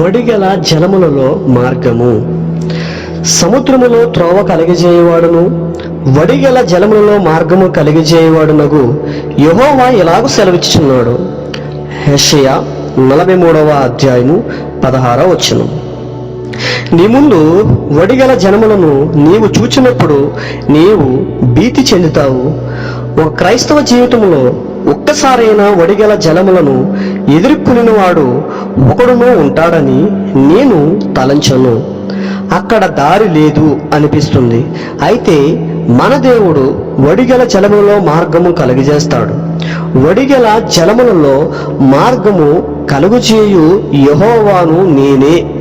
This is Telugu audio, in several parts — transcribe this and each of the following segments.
వడిగల జలములలో మార్గము. సముద్రములో త్రోవ కలిగజేయవాడును వడిగల జలములలో మార్గము కలిగజేయవాడునగు యహోవా ఎలాగో సెలవిచ్చుచున్నాడు? హెషయ నలభై మూడవ అధ్యాయము పదహారవ వచ్చును నీ ముందు వడిగల జనములను నీవు చూచినప్పుడు నీవు భీతి చెందుతావు. ఒక క్రైస్తవ జీవితంలో ఒక్కసారైనా వడిగల జలములను ఎదుర్కొనిన వాడు ఉంటాడని నేను తలంచను. అక్కడ దారి లేదు అనిపిస్తుంది. అయితే మన దేవుడు వడిగల జలములలో మార్గము కలుగజేస్తాడు. వడిగల జలములలో మార్గము కలుగుచేయు యహోవాను నేనే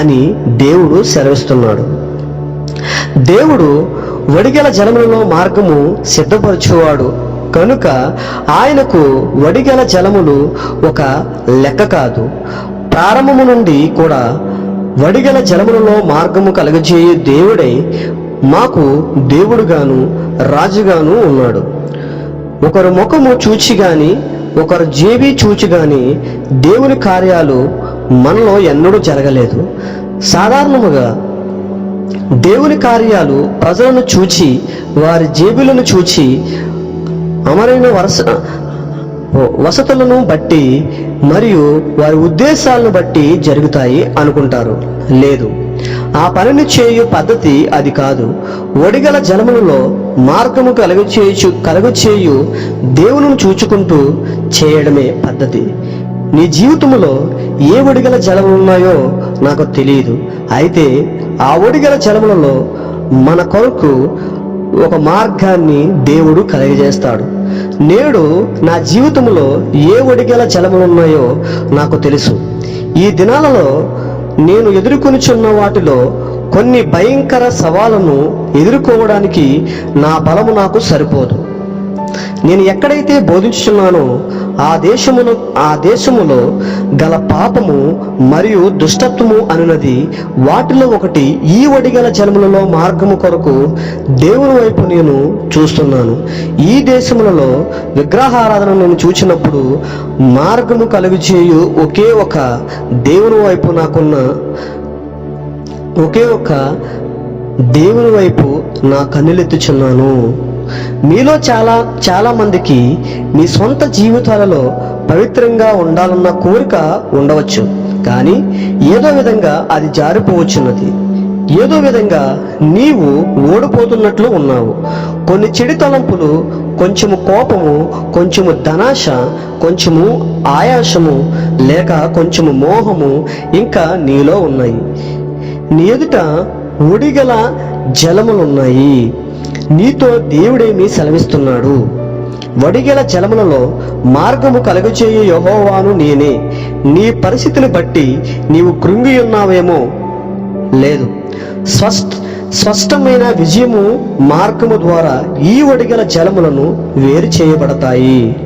అని దేవుడు సెలవిస్తున్నాడు. దేవుడు వడిగల జలములలో మార్గము సిద్ధపరచువాడు. కనుక ఆయనకు వడిగల జలములు ఒక లెక్క కాదు. ప్రారంభము నుండి కూడా వడిగల జలములలో మార్గము కలగజేయు దేవుడే మాకు దేవుడుగాను రాజుగాను ఉన్నాడు. ఒకరు ముఖము చూచి గాని ఒకరు జేబీ చూచి గాని దేవుని కార్యాలు మనలో ఎన్నడూ జరగలేదు. సాధారణముగా దేవుని కార్యాలు ప్రజలను చూచి వారి జేబులను చూచి అమరైన వరస వసతులను బట్టి మరియు వారి ఉద్దేశాలను బట్టి జరుగుతాయి అనుకుంటారు. లేదు ఆ పనిని చేయు పద్ధతి అది కాదు. ఒడిగల జలములలో మార్గము కలుగు చేయు కలుగు చేయు దేవుని చూచుకుంటూ చేయడమే పద్ధతి. నీ జీవితంలో ఏ ఒడిగల జలములు ఉన్నాయో నాకు తెలియదు. అయితే ఆ ఒడిగల జలములలో మన కొరకు ఒక మార్గాన్ని దేవుడు కలగజేస్తాడు. నేడు నా జీవితంలో ఏ ఒడిగల చలములు ఉన్నాయో నాకు తెలుసు. ఈ దినాలలో నేను ఎదుర్కొనిచున్న వాటిలో కొన్ని భయంకర సవాళ్ళను ఎదుర్కోవడానికి నా బలము నాకు సరిపోదు. నేను ఎక్కడైతే బోధించుచున్నానో ఆ దేశమును ఆ దేశములో గల పాపము మరియు దుష్టత్వము అనున్నది వాటిలో ఒకటి ఈ ఒడిగల జలములలో మార్గము కొరకు దేవుని వైపు నేను చూస్తున్నాను. ఈ దేశములలో విగ్రహారాధన నేను చూచినప్పుడు మార్గము కలుగు చేయు ఒకే ఒక దేవుని వైపు నాకున్న ఒకే ఒక దేవుని వైపు నా కన్నులెత్తుచున్నాను. మీలో చాలా చాలామందికి మీ సొంత జీవితాలలో పవిత్రంగా ఉండాలన్న కోరిక ఉండవచ్చు. కానీ ఏదో విధంగా అది జారిపోవచ్చున్నది. ఏదో విధంగా నీవు ఓడిపోతున్నట్లు ఉన్నావు. కొన్ని చెడు తలంపులు కొంచెము కోపము కొంచెము ధనాశ కొంచెము ఆయాసము లేక కొంచెము మోహము ఇంకా నీలో ఉన్నాయి. నీ ఎదుట ఒడిగల జలములున్నాయి. నీతో దేవుడేమి సెలవిస్తున్నాడు. వడిగల జలములలో మార్గము కలుగచేయు యహోవాను నేనే. నీ పరిస్థితిని బట్టి నీవు కృంగి ఉన్నావేమో లేదు. స్పష్ట స్పష్టమైన విజయము మార్గము ద్వారా ఈ వడిగల జలములను వేరు చేయబడతాయి